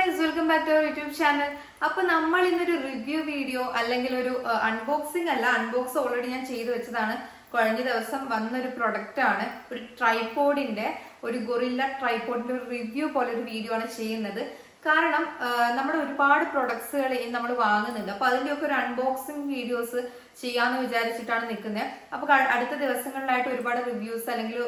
Guys welcome back to our YouTube channel അപ്പൊ നമ്മൾ ഇന്നൊരു റിവ്യൂ വീഡിയോ അല്ലെങ്കിൽ ഒരു അൺബോക്സിംഗ് അല്ല അൺബോക്സ് ഓൾറെഡി ഞാൻ ചെയ്തു വെച്ചതാണ്. കഴിഞ്ഞ ദിവസം വന്നൊരു പ്രൊഡക്റ്റ് ആണ്. ഒരു ട്രൈപോഡിന്റെ ഒരു ഗൊറില്ല ട്രൈപോഡിന്റെ ഒരു റിവ്യൂ പോലെ ഒരു വീഡിയോ ആണ് ചെയ്യുന്നത്. കാരണം നമ്മുടെ ഒരുപാട് പ്രൊഡക്ട്സുകൾ നമ്മൾ വാങ്ങുന്നുണ്ട്. അപ്പൊ അതിന്റെയൊക്കെ ഒരു അൺബോക്സിംഗ് വീഡിയോസ് ചെയ്യാന്ന് വിചാരിച്ചിട്ടാണ് നിൽക്കുന്നത് അപ്പൊ അടുത്ത ദിവസങ്ങളിലായിട്ട് ഒരുപാട് റിവ്യൂസ് അല്ലെങ്കിൽ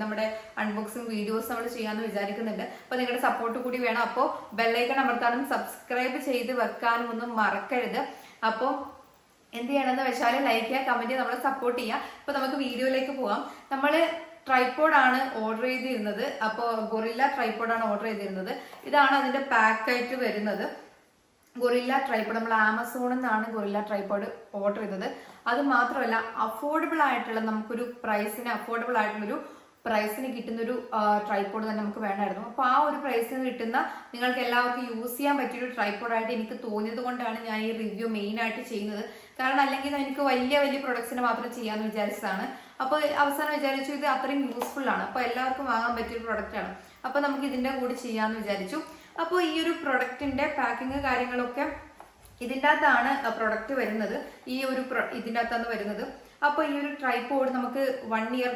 നമ്മുടെ അൺബോക്സിംഗ് വീഡിയോസ് നമ്മൾ ചെയ്യാന്ന് വിചാരിക്കുന്നുണ്ട്. അപ്പൊ നിങ്ങളുടെ സപ്പോർട്ട് കൂടി വേണം. അപ്പോൾ ബെല്ലൈക്കൺ അമർത്താനും സബ്സ്ക്രൈബ് ചെയ്ത് വെക്കാനും ഒന്നും മറക്കരുത്. അപ്പോ എന്ത് ചെയ്യണമെന്ന് വെച്ചാൽ ലൈക്ക് ചെയ്യുക കമന്റ് നമ്മളെ സപ്പോർട്ട് ചെയ്യുക. അപ്പൊ നമുക്ക് വീഡിയോയിലേക്ക് പോവാം. നമ്മൾ ട്രൈപോഡ് ആണ് ഓർഡർ ചെയ്തിരുന്നത്. അപ്പോൾ ഗൊറില്ല ആണ് ഓർഡർ ചെയ്തിരുന്നത്. ഇതാണ് അതിന്റെ പാക്കായിട്ട് വരുന്നത്. ഗൊറില്ല ട്രൈപോഡ് നമ്മൾ ആമസോണിൽ നിന്നാണ് ഗൊറില്ല ട്രൈപോഡ് ഓർഡർ ചെയ്തത്. അത് മാത്രമല്ല അഫോർഡബിൾ ആയിട്ടുള്ള നമുക്കൊരു പ്രൈസിന് അഫോർഡബിൾ ആയിട്ടുള്ളൊരു പ്രൈസിന് കിട്ടുന്നൊരു ട്രൈപോഡ് തന്നെ നമുക്ക് വേണമായിരുന്നു. അപ്പോൾ ആ ഒരു പ്രൈസിന് കിട്ടുന്ന നിങ്ങൾക്ക് എല്ലാവർക്കും യൂസ് ചെയ്യാൻ പറ്റിയൊരു ട്രൈപ്പോഡായിട്ട് എനിക്ക് തോന്നിയത് കൊണ്ടാണ് ഞാൻ ഈ റിവ്യൂ മെയിൻ ആയിട്ട് ചെയ്യുന്നത്. കാരണം അല്ലെങ്കിൽ എനിക്ക് വലിയ വലിയ പ്രൊഡക്ട്സിന് മാത്രം ചെയ്യാമെന്ന് വിചാരിച്ചതാണ്. അപ്പോൾ അവസാനം വിചാരിച്ചു ഇത് അത്രയും യൂസ്ഫുൾ ആണ്. അപ്പോൾ എല്ലാവർക്കും വാങ്ങാൻ പറ്റിയ പ്രൊഡക്റ്റ് ആണ്. അപ്പോൾ നമുക്ക് ഇതിന്റെ കൂടി ചെയ്യാമെന്ന് വിചാരിച്ചു. അപ്പോൾ ഈ ഒരു പ്രൊഡക്റ്റിന്റെ പാക്കിങ് കാര്യങ്ങളൊക്കെ ഇതിന്റെ അകത്താണ് പ്രൊഡക്റ്റ് വരുന്നത്. ഈ ഒരു ഇതിന്റെ അകത്താണ് വരുന്നത്. അപ്പോൾ ഈ ഒരു ട്രൈപോഡ് നമുക്ക് വൺ ഇയർ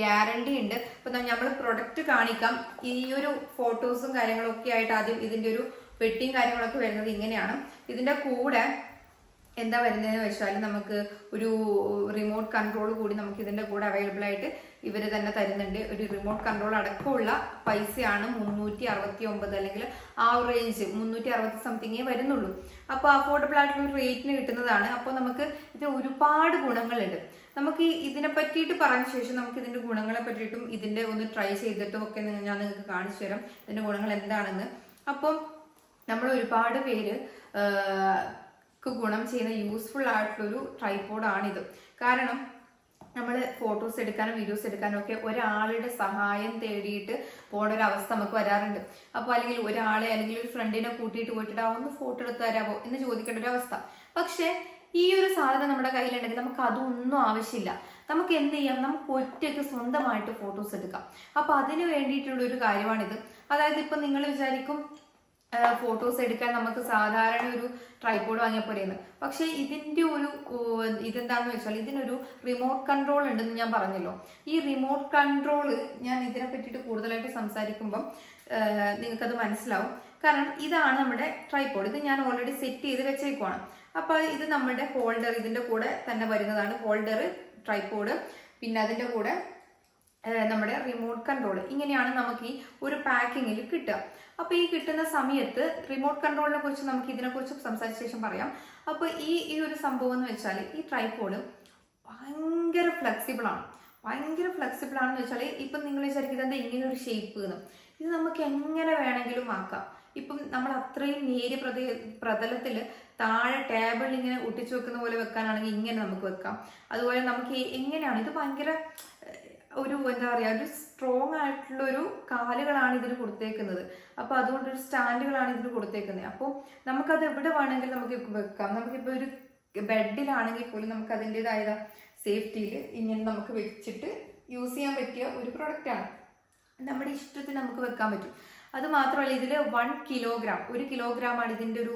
ഗ്യാരണ്ടി ഉണ്ട്. അപ്പോൾ നമ്മൾ പ്രൊഡക്റ്റ് കാണിക്കാം. ഈ ഒരു ഫോട്ടോസും കാര്യങ്ങളൊക്കെ ആയിട്ട് ആദ്യം ഇതിന്റെ ഒരു വെട്ടിയും കാര്യങ്ങളൊക്കെ വരുന്നത് ഇങ്ങനെയാണ്. ഇതിന്റെ കൂടെ എന്താ വരുന്നതെന്ന് വെച്ചാൽ നമുക്ക് ഒരു റിമോട്ട് കൺട്രോൾ കൂടി നമുക്ക് ഇതിന്റെ കൂടെ അവൈലബിൾ ആയിട്ട് ഇവർ തന്നെ തരുന്നുണ്ട്. ഒരു റിമോട്ട് കൺട്രോൾ അടക്കമുള്ള പൈസയാണ് മുന്നൂറ്റി അറുപത്തി ഒമ്പത് അല്ലെങ്കിൽ ആ ഒരു റേഞ്ച് മുന്നൂറ്റി അറുപത്തി സംതിങ്ങേ വരുന്നുള്ളൂ. അപ്പോൾ അഫോർഡബിൾ ആയിട്ടുള്ള ഒരു റേറ്റിന് കിട്ടുന്നതാണ്. അപ്പോൾ നമുക്ക് ഇതിന് ഒരുപാട് ഗുണങ്ങളുണ്ട്. നമുക്ക് ഇതിനെ പറ്റിയിട്ട് പറഞ്ഞ ശേഷം നമുക്ക് ഇതിന്റെ ഗുണങ്ങളെ പറ്റിയിട്ടും ഇതിന്റെ ഒന്ന് ട്രൈ ചെയ്തിട്ടും ഒക്കെ ഞാൻ നിങ്ങൾക്ക് കാണിച്ചു തരാം. ഇതിന്റെ ഗുണങ്ങൾ എന്താണെന്ന്. അപ്പം നമ്മൾ ഒരുപാട് പേര് ഗുണം ചെയ്യുന്ന യൂസ്ഫുൾ ആയിട്ടുള്ളൊരു ട്രൈപോഡാണിത് കാരണം നമ്മൾ ഫോട്ടോസ് എടുക്കാനും വീഡിയോസ് എടുക്കാനും ഒക്കെ ഒരാളുടെ സഹായം തേടിയിട്ട് പോണ ഒരു അവസ്ഥ നമുക്ക് വരാറുണ്ട്. അപ്പോൾ അല്ലെങ്കിൽ ഒരാളെ അല്ലെങ്കിൽ ഒരു ഫ്രണ്ടിനെ കൂട്ടിയിട്ട് പോയിട്ട് "ആ, ഒന്ന് ഫോട്ടോ എടുത്ത് തരാമോ എന്ന് ചോദിക്കേണ്ട ഒരു അവസ്ഥ പക്ഷേ ഈ ഒരു സാധനം നമ്മുടെ കയ്യിലുണ്ടെങ്കിൽ നമുക്ക് അതൊന്നും ആവശ്യമില്ല. നമുക്ക് എന്ത് ചെയ്യാം? നമുക്ക് ഒറ്റയ്ക്ക് സ്വന്തമായിട്ട് ഫോട്ടോസ് എടുക്കാം. അപ്പോൾ അതിന് വേണ്ടിയിട്ടുള്ള ഒരു കാര്യമാണിത്. അതായത് ഇപ്പൊ നിങ്ങൾ വിചാരിക്കും ഫോട്ടോസ് എടുക്കാൻ നമുക്ക് സാധാരണ ഒരു ട്രൈപോഡ് വാങ്ങിയ പോലെയെന്ന് പക്ഷേ ഇതിന്റെ ഒരു ഇതെന്താണെന്ന് വെച്ചാൽ ഇതിനൊരു റിമോട്ട് കൺട്രോൾ ഉണ്ടെന്ന് ഞാൻ പറഞ്ഞല്ലോ. ഈ റിമോട്ട് കൺട്രോൾ ഞാൻ ഇതിനെ പറ്റിയിട്ട് കൂടുതലായിട്ട് സംസാരിക്കുമ്പം നിങ്ങൾക്കത് മനസ്സിലാവും. കാരണം ഇതാണ് നമ്മുടെ ട്രൈപോഡ് ഇത് ഞാൻ ഓൾറെഡി സെറ്റ് ചെയ്ത് വെച്ചേക്കുവാണ്. അപ്പോൾ ഇത് നമ്മുടെ ഹോൾഡർ ഇതിന്റെ കൂടെ തന്നെ വരുന്നതാണ് ഹോൾഡർ ട്രൈപോഡ് പിന്നെ അതിന്റെ കൂടെ നമ്മുടെ റിമോട്ട് കൺട്രോൾ ഇങ്ങനെയാണ് നമുക്ക് ഈ ഒരു പാക്കിങ്ങിൽ കിട്ടുക. അപ്പൊ ഈ കിട്ടുന്ന സമയത്ത് റിമോട്ട് കൺട്രോളിനെ കുറിച്ച് നമുക്ക് ഇതിനെ കുറിച്ച് സംസാരിച്ച ശേഷം പറയാം. അപ്പൊ ഈ ഈ ഒരു സംഭവം എന്ന് വെച്ചാൽ ഈ ട്രൈപോഡ് ഭയങ്കര ഫ്ലെക്സിബിൾ ആണ്. ഭയങ്കര ഫ്ലെക്സിബിൾ ആണെന്ന് വെച്ചാൽ ഇപ്പം നിങ്ങൾ വിചാരിക്കുന്നത് എന്താ ഇങ്ങനെ ഒരു ഷേപ്പ് എന്ന് ഇത് നമുക്ക് എങ്ങനെ വേണമെങ്കിലും ആക്കാം. ഇപ്പം നമ്മൾ അത്രയും നേരിയ പ്രത പ്രതലത്തിൽ താഴെ ടേബിളിൽ ഇങ്ങനെ ഒട്ടിച്ചു വെക്കുന്ന പോലെ വെക്കാനാണെങ്കിൽ ഇങ്ങനെ നമുക്ക് വെക്കാം. അതുപോലെ നമുക്ക് എങ്ങനെയാണ് ഇത് ഭയങ്കര ഒരു എന്താ പറയുക ഒരു സ്ട്രോങ് ആയിട്ടുള്ള ഒരു കാലുകളാണ് ഇതിന് കൊടുത്തേക്കുന്നത്. അപ്പൊ അതുകൊണ്ട് ഒരു സ്റ്റാൻഡുകളാണ് ഇതിന് കൊടുത്തേക്കുന്നത്. അപ്പോൾ നമുക്കത് എവിടെ വേണമെങ്കിലും നമുക്ക് വെക്കാം. നമുക്കിപ്പോൾ ഒരു ബെഡിലാണെങ്കിൽ പോലും നമുക്ക് അതിന്റെതായ സേഫ്റ്റിയിൽ ഇങ്ങനെ നമുക്ക് വെച്ചിട്ട് യൂസ് ചെയ്യാൻ പറ്റിയ ഒരു പ്രൊഡക്റ്റ് ആണ്. നമ്മുടെ ഇഷ്ടത്തിന് നമുക്ക് വെക്കാൻ പറ്റും. അത് മാത്രമല്ല ഇതിൽ വൺ കിലോഗ്രാം ഒരു കിലോഗ്രാം ആണ് ഇതിന്റെ ഒരു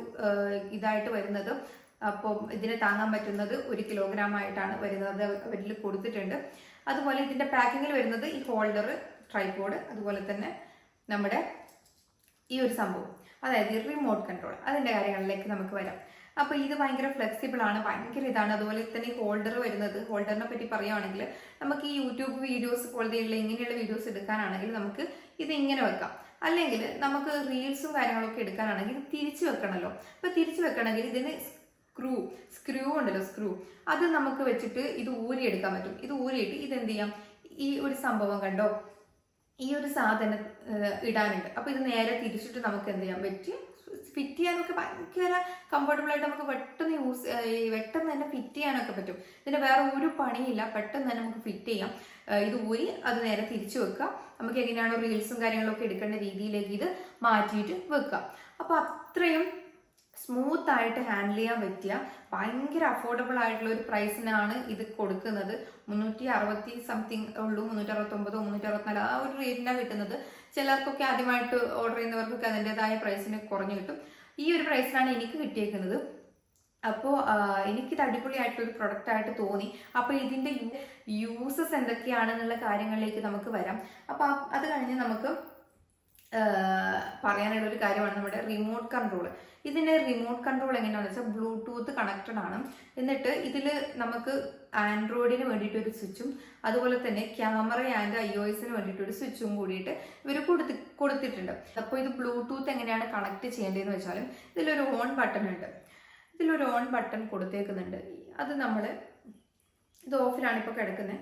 ഇതായിട്ട് വരുന്നത്. അപ്പോൾ ഇതിനെ താങ്ങാൻ പറ്റുന്നത് ഒരു കിലോഗ്രാം ആയിട്ടാണ് വരുന്നത്. അവരിൽ കൊടുത്തിട്ടുണ്ട്. അതുപോലെ ഇതിന്റെ പാക്കിങ്ങിൽ വരുന്നത് ഈ ഹോൾഡർ ട്രൈപോഡ് അതുപോലെ തന്നെ നമ്മുടെ ഈ ഒരു സംഭവം. അതായത് റിമോട്ട് കൺട്രോൾ അതിന്റെ കാര്യങ്ങളിലേക്ക് നമുക്ക് വരാം. അപ്പോൾ ഇത് ഭയങ്കര ഫ്ലെക്സിബിൾ ആണ് ഭയങ്കര ഇതാണ്. അതുപോലെ തന്നെ ഹോൾഡർ വരുന്നത് ഹോൾഡറിനെ പറ്റി പറയുകയാണെങ്കിൽ നമുക്ക് ഈ യൂട്യൂബ് വീഡിയോസ് പോലത്തെയുള്ള ഇങ്ങനെയുള്ള വീഡിയോസ് എടുക്കാനാണെങ്കിൽ നമുക്ക് ഇത് ഇങ്ങനെ വെക്കാം. അല്ലെങ്കിൽ നമുക്ക് റീൽസും കാര്യങ്ങളൊക്കെ എടുക്കാനാണെങ്കിൽ തിരിച്ചു വെക്കണമല്ലോ അപ്പോൾ തിരിച്ചു വെക്കണമെങ്കിൽ ഇതിന് സ്ക്രൂ സ്ക്രൂ ഉണ്ടല്ലോ സ്ക്രൂ അത് നമുക്ക് വെച്ചിട്ട് ഇത് ഊരിയെടുക്കാൻ പറ്റും. ഇത് ഊരിയിട്ട് ഇത് എന്ത് ചെയ്യാം? ഈ ഒരു സംഭവം കണ്ടോ? ഈ ഒരു സാധനം ഇടാനുണ്ട്. അപ്പൊ ഇത് നേരെ തിരിച്ചിട്ട് നമുക്ക് എന്ത് ചെയ്യാം? വെച്ച് ഫിറ്റ് ചെയ്യാനൊക്കെ ഭയങ്കര കംഫർട്ടബിൾ ആയിട്ട് നമുക്ക് പെട്ടെന്ന് യൂസ് പെട്ടെന്ന് തന്നെ ഫിറ്റ് ചെയ്യാനൊക്കെ പറ്റും. ഇതിന് വേറെ ഒരു പണിയില്ല. പെട്ടെന്ന് തന്നെ നമുക്ക് ഫിറ്റ് ചെയ്യാം. ഇത് ഊരി അത് നേരെ തിരിച്ചു വെക്കുക. നമുക്ക് എങ്ങനെയാണോ റീൽസും കാര്യങ്ങളൊക്കെ എടുക്കേണ്ട രീതിയിലേക്ക് ഇത് മാറ്റിയിട്ട് വെക്കാം അപ്പൊ അത്രയും സ്മൂത്ത് ആയിട്ട് ഹാൻഡിൽ ചെയ്യാൻ പറ്റിയ ഭയങ്കര അഫോർഡബിൾ ആയിട്ടുള്ള ഒരു പ്രൈസിനാണ് ഇത് കൊടുക്കുന്നത്. മുന്നൂറ്റി അറുപത്തി സംതിങ് ഉള്ളൂ മുന്നൂറ്റി അറുപത്തി ഒമ്പതോ മുന്നൂറ്റി അറുപത്തിനാല് ആ ഒരു റേറ്റിനാണ് കിട്ടുന്നത്. ചിലർക്കൊക്കെ ആദ്യമായിട്ട് ഓർഡർ ചെയ്യുന്നവർക്കൊക്കെ അതിന്റെതായ പ്രൈസിന് കുറഞ്ഞു കിട്ടും. ഈ ഒരു പ്രൈസിലാണ് എനിക്ക് കിട്ടിയേക്കുന്നത്. അപ്പോൾ എനിക്കിത് അടിപൊളിയായിട്ടുള്ള ഒരു പ്രൊഡക്റ്റ് ആയിട്ട് തോന്നി. അപ്പോൾ ഇതിന്റെ യൂസസ് എന്തൊക്കെയാണെന്നുള്ള കാര്യങ്ങളിലേക്ക് നമുക്ക് വരാം. അപ്പോൾ അത് കഴിഞ്ഞ് നമുക്ക് പറയാനുള്ള ഒരു കാര്യമാണ് നമ്മുടെ റിമോട്ട് കൺട്രോൾ ഇതിന്റെ റിമോട്ട് കൺട്രോൾ എങ്ങനെയാണെന്ന് വെച്ചാൽ ബ്ലൂടൂത്ത് കണക്റ്റഡ് ആണ്. എന്നിട്ട് ഇതിൽ നമുക്ക് ആൻഡ്രോയിഡിന് വേണ്ടിയിട്ട് ഒരു സ്വിച്ചും അതുപോലെ തന്നെ ക്യാമറ ആൻഡ് ഐ ഒ എസിന് വേണ്ടിയിട്ട് ഒരു സ്വിച്ചും കൂടിയിട്ട് ഇവർ കൊടുത്തി കൊടുത്തിട്ടുണ്ട്. അപ്പോൾ ഇത് ബ്ലൂടൂത്ത് എങ്ങനെയാണ് കണക്ട് ചെയ്യേണ്ടതെന്ന് വെച്ചാലും ഇതിലൊരു ഓൺ ബട്ടൺ ഉണ്ട്. ഇതിലൊരു ഓൺ ബട്ടൺ കൊടുത്തേക്കുന്നുണ്ട്. അത് നമ്മൾ ഇത് ഓഫിലാണ് ഇപ്പോൾ കിടക്കുന്നത്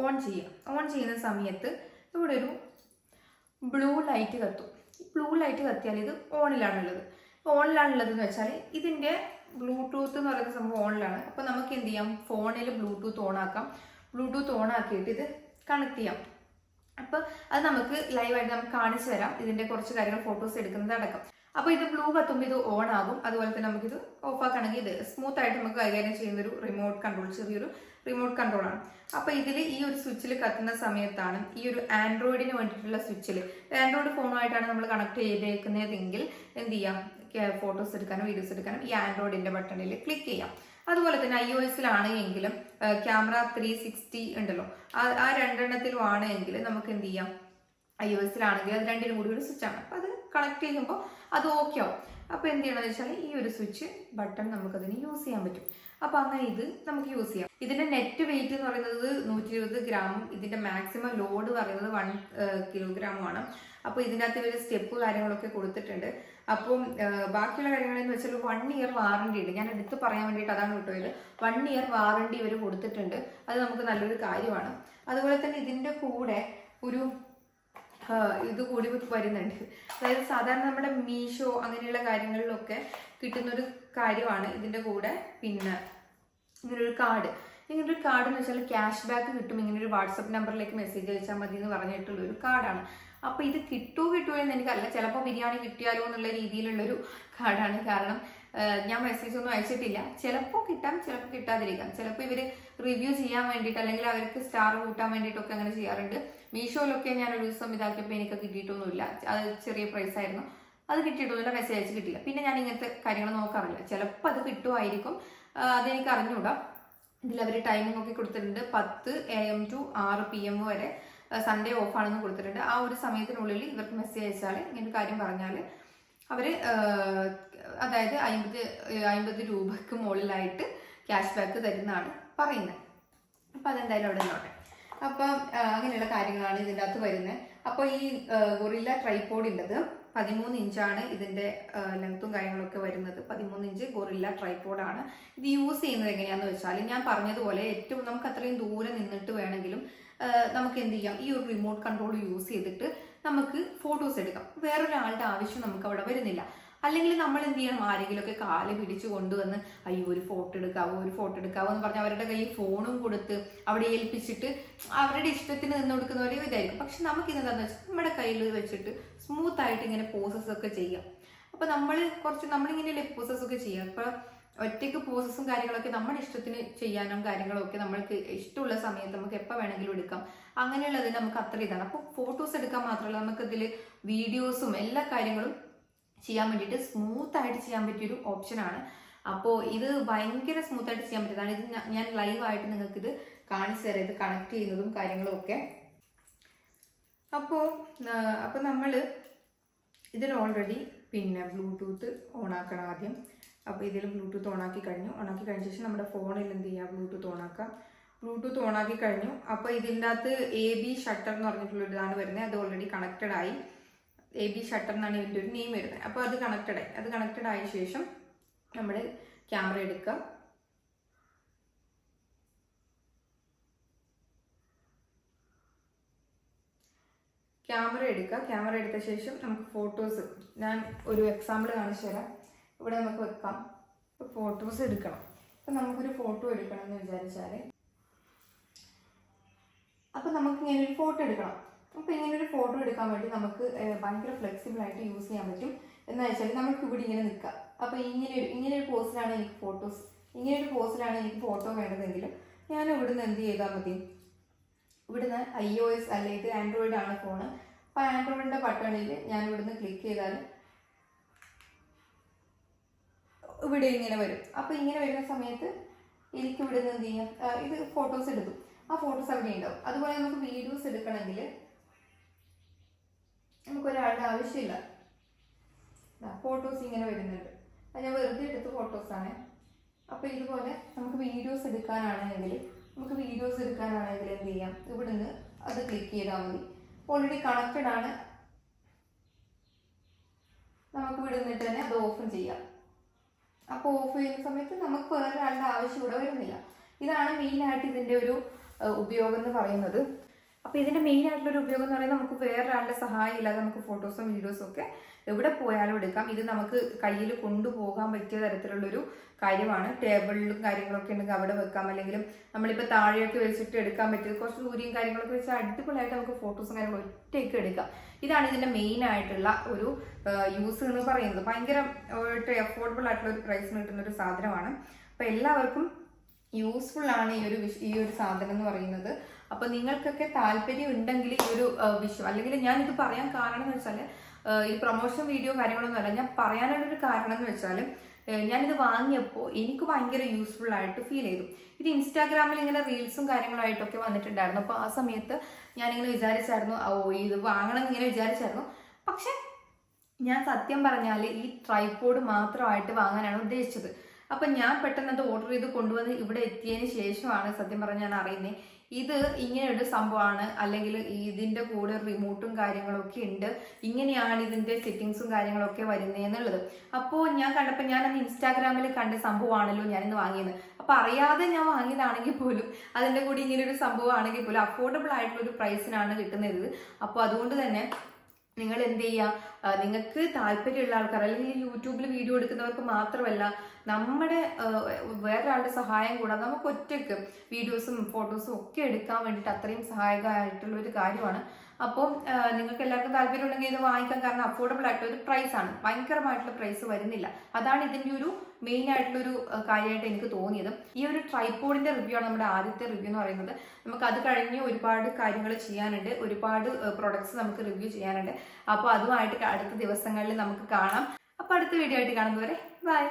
ഓൺ ചെയ്യുക ഓൺ ചെയ്യുന്ന സമയത്ത് ഇവിടെ ഒരു ബ്ലൂ ലൈറ്റ് കത്തും. ബ്ലൂ ലൈറ്റ് കത്തിയാൽ ഇത് ഓണിലാണുള്ളത്. ഓണിലാണുള്ളത് എന്ന് വെച്ചാൽ ഇതിന്റെ ബ്ലൂടൂത്ത് എന്ന് പറയുന്ന സംഭവം ഓണിലാണ്. അപ്പോൾ നമുക്ക് എന്ത് ചെയ്യാം? ഫോണിൽ ബ്ലൂടൂത്ത് ഓൺ ആക്കാം. ബ്ലൂടൂത്ത് ഓൺ ആക്കിയിട്ട് ഇത് കണക്ട് ചെയ്യാം. അപ്പോൾ അത് നമുക്ക് ലൈവായിട്ട് നമുക്ക് കാണിച്ചു തരാം. ഇതിന്റെ കുറച്ച് കാര്യങ്ങൾ ഫോട്ടോസ് എടുക്കുന്നത് അടക്കം അപ്പോൾ ഇത് ബ്ലൂ കത്തുമ്പോൾ ഇത് ഓൺ ആകും. അതുപോലെ തന്നെ നമുക്കിത് ഓഫ് ആക്കണമെങ്കിൽ ഇത് സ്മൂത്ത് ആയിട്ട് നമുക്ക് കൈകാര്യം ചെയ്യുന്ന ഒരു റിമോട്ട് കൺട്രോൾ ചെറിയൊരു റിമോട്ട് കൺട്രോൾ ആണ്. അപ്പോൾ ഇതിൽ ഈ ഒരു സ്വിച്ചിൽ കത്തുന്ന സമയത്താണ് ഈ ഒരു ആൻഡ്രോയിഡിന് വേണ്ടിയിട്ടുള്ള സ്വിച്ചിൽ ആൻഡ്രോയിഡ് ഫോണുമായിട്ടാണ് നമ്മൾ കണക്ട് ചെയ്തേക്കുന്നതെങ്കിൽ എന്ത് ചെയ്യാം? ഫോട്ടോസ് എടുക്കാനും വീഡിയോസ് എടുക്കാനും ഈ ആൻഡ്രോയിഡിന്റെ ബട്ടണിൽ ക്ലിക്ക് ചെയ്യാം. അതുപോലെ തന്നെ ഐ ഒ എസിലാണ് എങ്കിലും ക്യാമറ ത്രീ സിക്സ്റ്റി ഉണ്ടല്ലോ. ആ രണ്ടെണ്ണത്തിലും ആണ് എങ്കിൽ നമുക്ക് എന്ത് ചെയ്യാം? ഐ ഒ എസിലാണെങ്കിൽ അത് രണ്ടിനും കൂടി ഒരു സ്വിച്ചാണ് അപ്പോൾ അത് കണക്ട് ചെയ്യുമ്പോൾ അത് ഓക്കെ ആവും. അപ്പോൾ എന്ത് ചെയ്യണമെന്ന് വെച്ചാൽ ഈ ഒരു സ്വിച്ച് ബട്ടൺ നമുക്കതിന് യൂസ് ചെയ്യാൻ പറ്റും. അപ്പോൾ അങ്ങനെ ഇത് നമുക്ക് യൂസ് ചെയ്യാം. ഇതിന്റെ നെറ്റ് വെയിറ്റ് എന്ന് പറയുന്നത് നൂറ്റി ഇരുപത് ഗ്രാമും ഇതിന്റെ മാക്സിമം ലോഡ് പറയുന്നത് വൺ കിലോഗ്രാമുമാണ് അപ്പോൾ ഇതിനകത്ത് ഇവർ സ്റ്റെപ്പ് കാര്യങ്ങളൊക്കെ കൊടുത്തിട്ടുണ്ട്. അപ്പം ബാക്കിയുള്ള കാര്യങ്ങളെന്ന് വെച്ചാൽ വൺ ഇയർ വാറണ്ടി ഉണ്ട്. ഞാൻ എടുത്ത് പറയാൻ വേണ്ടിയിട്ട് അതാണ് കിട്ടുന്നത് വൺ ഇയർ വാറണ്ടി ഇവർ കൊടുത്തിട്ടുണ്ട്. അത് നമുക്ക് നല്ലൊരു കാര്യമാണ്. അതുപോലെ തന്നെ ഇതിന്റെ കൂടെ ഒരു ഇത് കൂടി വരുന്നുണ്ട്. അതായത് സാധാരണ നമ്മുടെ മീഷോ അങ്ങനെയുള്ള കാര്യങ്ങളിലൊക്കെ കിട്ടുന്ന ഒരു കാര്യമാണ് ഇതിന്റെ കൂടെ. പിന്നെ ഇങ്ങനൊരു കാർഡ് ഇങ്ങനൊരു കാർഡ് എന്ന് വെച്ചാൽ ക്യാഷ് ബാക്ക് കിട്ടും. ഇങ്ങനെ ഒരു വാട്സപ്പ് നമ്പറിലേക്ക് മെസ്സേജ് അയച്ചാൽ മതി എന്ന് പറഞ്ഞിട്ടുള്ള ഒരു കാർഡാണ് അപ്പൊ ഇത് കിട്ടുമോ കിട്ടുമോ എന്ന് എനിക്കല്ല ചിലപ്പോൾ ബിരിയാണി കിട്ടിയാലോ എന്നുള്ള രീതിയിലുള്ളൊരു കാർഡാണ് കാരണം ഞാൻ മെസ്സേജ് ഒന്നും അയച്ചിട്ടില്ല. ചിലപ്പോൾ കിട്ടാം ചിലപ്പോൾ കിട്ടാതിരിക്കാം. ചിലപ്പോൾ ഇവർ റിവ്യൂ ചെയ്യാൻ വേണ്ടിയിട്ട് അല്ലെങ്കിൽ അവർക്ക് സ്റ്റാർ കൂട്ടാൻ വേണ്ടിയിട്ടൊക്കെ അങ്ങനെ ചെയ്യാറുണ്ട്. മീഷോയിലൊക്കെ ഞാൻ ഒരു ദിവസം ഇതാക്കിയപ്പോൾ എനിക്ക് കിട്ടിയിട്ടൊന്നുമില്ല. അത് ചെറിയ പ്രൈസ് ആയിരുന്നു. അത് കിട്ടിയിട്ടൊന്നുമില്ല മെസ്സേജ് അയച്ച് കിട്ടില്ല പിന്നെ ഞാൻ ഇങ്ങനത്തെ കാര്യങ്ങൾ നോക്കാറില്ല. ചിലപ്പോൾ അത് കിട്ടുമായിരിക്കും. അതെനിക്ക് അറിഞ്ഞൂടാ ഇതിൽ അവർ ടൈമിംഗ് ഒക്കെ കൊടുത്തിട്ടുണ്ട്. പത്ത് എ എം ടു ആറ് പി എം വരെ സൺഡേ ഓഫ് ആണെന്ന് കൊടുത്തിട്ടുണ്ട്. ആ ഒരു സമയത്തിനുള്ളിൽ ഇവർക്ക് മെസ്സേജ് അയച്ചാൽ ഇങ്ങനെ ഒരു കാര്യം പറഞ്ഞാൽ അവർ അതായത് അമ്പത് അമ്പത് രൂപയ്ക്ക് മുകളിലായിട്ട് ക്യാഷ് ബാക്ക് തരുന്നതാണ് പറയുന്നത്. അപ്പം അതെന്തായാലും അവിടെ നിന്നോട്ടെ. അപ്പം അങ്ങനെയുള്ള കാര്യങ്ങളാണ് ഇതിന്റെ അകത്ത് വരുന്നത്. അപ്പോൾ ഈ ഗൊറില്ല ട്രൈപോഡ് ഉള്ളത് പതിമൂന്ന് ഇഞ്ചാണ് ഇതിന്റെ ലെങ്ത്തും കാര്യങ്ങളൊക്കെ വരുന്നത്. പതിമൂന്ന് ഇഞ്ച് ഗൊറില്ല ട്രൈപോഡാണ് ഇത് യൂസ് ചെയ്യുന്നത് എങ്ങനെയാന്ന് വെച്ചാൽ ഞാൻ പറഞ്ഞതുപോലെ ഏറ്റവും നമുക്ക് അത്രയും ദൂരെ നിന്നിട്ട് വേണമെങ്കിലും നമുക്ക് എന്ത് ചെയ്യാം? ഈ ഒരു റിമോട്ട് കൺട്രോൾ യൂസ് ചെയ്തിട്ട് നമുക്ക് ഫോട്ടോസ് എടുക്കാം. വേറൊരാളുടെ ആവശ്യം നമുക്ക് അവിടെ വരുന്നില്ല. അല്ലെങ്കിൽ നമ്മൾ എന്ത് ചെയ്യണം? ആരെങ്കിലുമൊക്കെ കാൽ പിടിച്ചു കൊണ്ടുവന്ന് അയ്യോ ഒരു ഫോട്ടോ എടുക്കാവോ ഒരു ഫോട്ടോ എടുക്കാവോ എന്ന് പറഞ്ഞ് അവരുടെ കയ്യിൽ ഫോണും കൊടുത്ത് അവിടെ ഏൽപ്പിച്ചിട്ട് അവരുടെ ഇഷ്ടത്തിന് നിന്ന് കൊടുക്കുന്നവരെ ഇതായിരിക്കും. പക്ഷെ നമുക്ക് ഇതെന്താന്ന് വെച്ചാൽ നമ്മുടെ കയ്യിൽ വെച്ചിട്ട് സ്മൂത്ത് ആയിട്ട് ഇങ്ങനെ പോസസ് ഒക്കെ ചെയ്യാം. അപ്പോൾ നമ്മൾ കുറച്ച് നമ്മളിങ്ങനെ പോസസ് ഒക്കെ ചെയ്യാം. അപ്പൊ ഒറ്റയ്ക്ക് പോസസും കാര്യങ്ങളൊക്കെ നമ്മുടെ ഇഷ്ടത്തിന് ചെയ്യാനും കാര്യങ്ങളൊക്കെ നമ്മൾക്ക് ഇഷ്ടമുള്ള സമയത്ത് നമുക്ക് എപ്പോൾ വേണമെങ്കിലും എടുക്കാം. അങ്ങനെയുള്ളതിന് നമുക്ക് അത്ര ഇതാണ്. അപ്പോൾ ഫോട്ടോസ് എടുക്കാൻ മാത്രമല്ല നമുക്ക് ഇതിൽ വീഡിയോസും എല്ലാ കാര്യങ്ങളും ചെയ്യാൻ വേണ്ടിയിട്ട് സ്മൂത്ത് ആയിട്ട് ചെയ്യാൻ പറ്റിയൊരു ഓപ്ഷനാണ് അപ്പോൾ ഇത് ഭയങ്കര സ്മൂത്ത് ആയിട്ട് ചെയ്യാൻ പറ്റിയതാണ്. ഇത് ഞാൻ ലൈവായിട്ട് നിങ്ങൾക്ക് ഇത് കാണിച്ചു തരാം. ഇത് കണക്ട് ചെയ്യുന്നതും കാര്യങ്ങളും ഒക്കെ. അപ്പോൾ അപ്പോൾ നമ്മൾ ഇതിൽ ഓൾറെഡി പിന്നെ ബ്ലൂടൂത്ത് ഓൺ ആക്കണം ആദ്യം. അപ്പോൾ ഇതിൽ ബ്ലൂടൂത്ത് ഓണാക്കി കഴിഞ്ഞു. ഓണാക്കി കഴിഞ്ഞ ശേഷം നമ്മുടെ ഫോണിൽ എന്ത് ചെയ്യുക ബ്ലൂടൂത്ത് ഓൺ ആക്കാം. ബ്ലൂടൂത്ത് ഓണാക്കി കഴിഞ്ഞു. അപ്പോൾ ഇതിന്റെ അകത്ത് എ ബി ഷട്ടർ എന്ന് പറഞ്ഞിട്ടുള്ള ഇതാണ് വരുന്നത് അത് ഓൾറെഡി കണക്റ്റഡ് ആയി. എ ബി ഷട്ടർ എന്നാണ് ഇതിന്റെ ഒരു നെയിം വരുന്നത് അപ്പോൾ അത് കണക്റ്റഡ് ആയി. അത് കണക്റ്റഡ് ആയ ശേഷം നമ്മൾ ക്യാമറ എടുക്കുക ക്യാമറ എടുക്കുക. ക്യാമറ എടുത്ത ശേഷം നമുക്ക് ഫോട്ടോസ് ഞാൻ ഒരു എക്സാമ്പിൾ കാണിച്ചു തരാം. ഇവിടെ നമുക്ക് വെക്കാം. ഇപ്പോൾ ഫോട്ടോസ് എടുക്കണം. അപ്പം നമുക്കൊരു ഫോട്ടോ എടുക്കണം എന്ന് വിചാരിച്ചാൽ അപ്പം നമുക്ക് ഇങ്ങനെ ഒരു ഫോട്ടോ എടുക്കണം. അപ്പം ഇങ്ങനെ ഒരു ഫോട്ടോ എടുക്കാൻ വേണ്ടി നമുക്ക് ഭയങ്കര ഫ്ലെക്സിബിൾ ആയിട്ട് യൂസ് ചെയ്യാൻ പറ്റും. എന്ന് വെച്ചാൽ നമുക്ക് ഇവിടെ ഇങ്ങനെ നിൽക്കാം. അപ്പം ഇങ്ങനെ ഒരു ഇങ്ങനെ ഒരു പോസിലാണ് എനിക്ക് ഫോട്ടോസ് ഇങ്ങനെ ഒരു പോസിലാണ് എനിക്ക് ഫോട്ടോ വേണ്ടതെങ്കിൽ ഞാൻ ഇവിടുന്ന് എന്ത് ചെയ്താൽ മതി? ഇവിടുന്ന് ഐ ഒ എസ് അല്ലെ ഇത് ആൻഡ്രോയിഡ് ആണ് ഫോണ് അപ്പോൾ ആൻഡ്രോയിഡിന്റെ ബട്ടണിൽ ഞാൻ ഇവിടുന്ന് ക്ലിക്ക് ചെയ്താൽ ഇവിടെ ഇങ്ങനെ വരും. അപ്പോൾ ഇങ്ങനെ വരുന്ന സമയത്ത് എനിക്ക് ഇവിടെ നിന്ന് എന്ത് ചെയ്യാം? ഇത് ഫോട്ടോസ് എടുക്കും. ആ ഫോട്ടോസ് അവിടെ ഉണ്ടാവും. അതുപോലെ നമുക്ക് വീഡിയോസ് എടുക്കണമെങ്കിൽ നമുക്ക് ഒരാളുടെ ആവശ്യമില്ല. ഫോട്ടോസ് ഇങ്ങനെ വരുന്നുണ്ട്. അത് ഞാൻ വെറുതെ എടുത്ത ഫോട്ടോസാണ് അപ്പോൾ ഇതുപോലെ നമുക്ക് വീഡിയോസ് എടുക്കാനാണെങ്കിൽ നമുക്ക് വീഡിയോസ് എടുക്കാനാണെങ്കിൽ എന്ത് ചെയ്യാം ഇവിടെ നിന്ന് അത് ക്ലിക്ക് ചെയ്താൽ മതി. ഓൾറെഡി കണക്റ്റഡ് ആണ്. നമുക്ക് ഇവിടെ നിന്നിട്ട് തന്നെ അത് ഓഫ് ചെയ്യാം. അപ്പോൾ ഓഫ് ചെയ്യുന്ന സമയത്ത് നമുക്ക് വേറൊരാളുടെ ആവശ്യം ഇവിടെ വരുന്നില്ല. ഇതാണ് മെയിനായിട്ട് ഇതിന്റെ ഒരു ഉപയോഗം എന്ന് പറയുന്നത്. അപ്പോൾ ഇതിന്റെ മെയിൻ ആയിട്ടുള്ള ഒരു ഉപയോഗം എന്ന് പറയുന്നത് നമുക്ക് വേറൊരാളുടെ സഹായം ഇല്ലാതെ നമുക്ക് ഫോട്ടോസും വീഡിയോസും ഒക്കെ എവിടെ പോയാലും എടുക്കാം. ഇത് നമുക്ക് കയ്യിൽ കൊണ്ടുപോകാൻ പറ്റിയ തരത്തിലുള്ളൊരു കാര്യമാണ്. ടേബിളിലും കാര്യങ്ങളൊക്കെ ഉണ്ടെങ്കിൽ അവിടെ വെക്കാം. അല്ലെങ്കിൽ നമ്മളിപ്പോൾ താഴെയൊക്കെ വെച്ചിട്ട് എടുക്കാൻ പറ്റിയത് കുറച്ച് ദൂരെയും കാര്യങ്ങളൊക്കെ വെച്ച് അടിപൊളിയായിട്ട് നമുക്ക് ഫോട്ടോസും കാര്യങ്ങളും ഒറ്റയ്ക്ക് എടുക്കാം. ഇതാണ് ഇതിന്റെ മെയിൻ ആയിട്ടുള്ള ഒരു യൂസ് എന്ന് പറയുന്നത്. ഭയങ്കര എഫോർഡബിൾ ആയിട്ടുള്ള ഒരു പ്രൈസിന് കിട്ടുന്ന ഒരു സാധനമാണ്. അപ്പോൾ എല്ലാവർക്കും യൂസ്ഫുൾ ആണ് ഈ ഒരു ഈ ഒരു സാധനം എന്ന് പറയുന്നത്. അപ്പൊ നിങ്ങൾക്കൊക്കെ താല്പര്യം ഉണ്ടെങ്കിൽ ഈ ഒരു വിഷയം അല്ലെങ്കിൽ ഞാൻ ഇത് പറയാൻ കാരണം എന്ന് വെച്ചാൽ ഈ പ്രൊമോഷൻ വീഡിയോ കാര്യങ്ങളൊന്നും അല്ല. ഞാൻ പറയാനുള്ള ഒരു കാരണം എന്ന് വെച്ചാൽ ഞാനിത് വാങ്ങിയപ്പോൾ എനിക്ക് ഭയങ്കര യൂസ്ഫുൾ ആയിട്ട് ഫീൽ ചെയ്തു. ഇത് ഇൻസ്റ്റാഗ്രാമിൽ ഇങ്ങനെ റീൽസും കാര്യങ്ങളായിട്ടൊക്കെ വന്നിട്ടുണ്ടായിരുന്നു. അപ്പോൾ ആ സമയത്ത് ഞാനിങ്ങനെ വിചാരിച്ചായിരുന്നു ഓ ഇത് വാങ്ങണം എന്നിങ്ങനെ വിചാരിച്ചായിരുന്നു. പക്ഷെ ഞാൻ സത്യം പറഞ്ഞാൽ ഈ ട്രൈപോഡ് മാത്രമായിട്ട് വാങ്ങാനാണ് ഉദ്ദേശിച്ചത്. അപ്പൊ ഞാൻ പെട്ടെന്ന് അത് ഓർഡർ ചെയ്ത് കൊണ്ടുവന്ന് ഇവിടെ എത്തിയതിന് ശേഷമാണ് സത്യം പറഞ്ഞാൽ ഞാൻ അറിയുന്നത് ഇത് ഇങ്ങനെയൊരു സംഭവമാണ്. അല്ലെങ്കിൽ ഇതിന്റെ കൂടെ റിമോട്ടും കാര്യങ്ങളൊക്കെ ഉണ്ട്. ഇങ്ങനെയാണ് ഇതിന്റെ സെറ്റിങ്സും കാര്യങ്ങളൊക്കെ വരുന്നത് എന്നുള്ളത്. അപ്പോൾ ഞാൻ കണ്ടപ്പോൾ ഞാൻ അന്ന് ഇൻസ്റ്റാഗ്രാമിൽ കണ്ട സംഭവമാണല്ലോ ഞാനിന്ന് വാങ്ങിയത്. അപ്പോൾ അറിയാതെ ഞാൻ വാങ്ങിയതാണെങ്കിൽ പോലും അതിന്റെ കൂടി ഇങ്ങനെ ഒരു സംഭവമാണെങ്കിൽ പോലും അഫോർഡബിൾ ആയിട്ടുള്ള ഒരു പ്രൈസിനാണ് കിട്ടുന്നത്. അപ്പോൾ അതുകൊണ്ട് തന്നെ നിങ്ങൾ എന്ത് ചെയ്യുക നിങ്ങൾക്ക് താല്പര്യമുള്ള ആൾക്കാർ അല്ലെങ്കിൽ യൂട്യൂബിൽ വീഡിയോ എടുക്കുന്നവർക്ക് മാത്രമല്ല നമ്മുടെ വേറൊരാളുടെ സഹായം കൂടാതെ നമുക്ക് ഒറ്റയ്ക്ക് വീഡിയോസും ഫോട്ടോസും ഒക്കെ എടുക്കാൻ വേണ്ടിയിട്ട് അത്രയും സഹായകമായിട്ടുള്ള ഒരു കാര്യമാണ്. അപ്പം ആ, നിങ്ങൾക്ക് എല്ലാവർക്കും താല്പര്യം ഉണ്ടെങ്കിൽ ഇത് വാങ്ങിക്കാൻ കാരണം അഫോർഡബിൾ ആയിട്ടുള്ള ഒരു പ്രൈസ് ആണ്. ഭയങ്കരമായിട്ടുള്ള പ്രൈസ് വരുന്നില്ല. അതാണ് ഇതിന്റെ ഒരു മെയിൻ ആയിട്ടുള്ളൊരു കാര്യമായിട്ട് എനിക്ക് തോന്നിയത്. ഈ ഒരു ട്രൈപോഡിന്റെ റിവ്യൂ ആണ് നമ്മുടെ ആദ്യത്തെ റിവ്യൂ എന്ന് പറയുന്നത്. നമുക്ക് അത് കഴിഞ്ഞ് ഒരുപാട് കാര്യങ്ങൾ ചെയ്യാനുണ്ട്. ഒരുപാട് പ്രൊഡക്ട്സ് നമുക്ക് റിവ്യൂ ചെയ്യാനുണ്ട്. അപ്പോൾ അതുമായിട്ട് അടുത്ത ദിവസങ്ങളിൽ നമുക്ക് കാണാം. അപ്പോൾ അടുത്ത വീഡിയോ ആയിട്ട് കാണുന്നവരെ ബൈ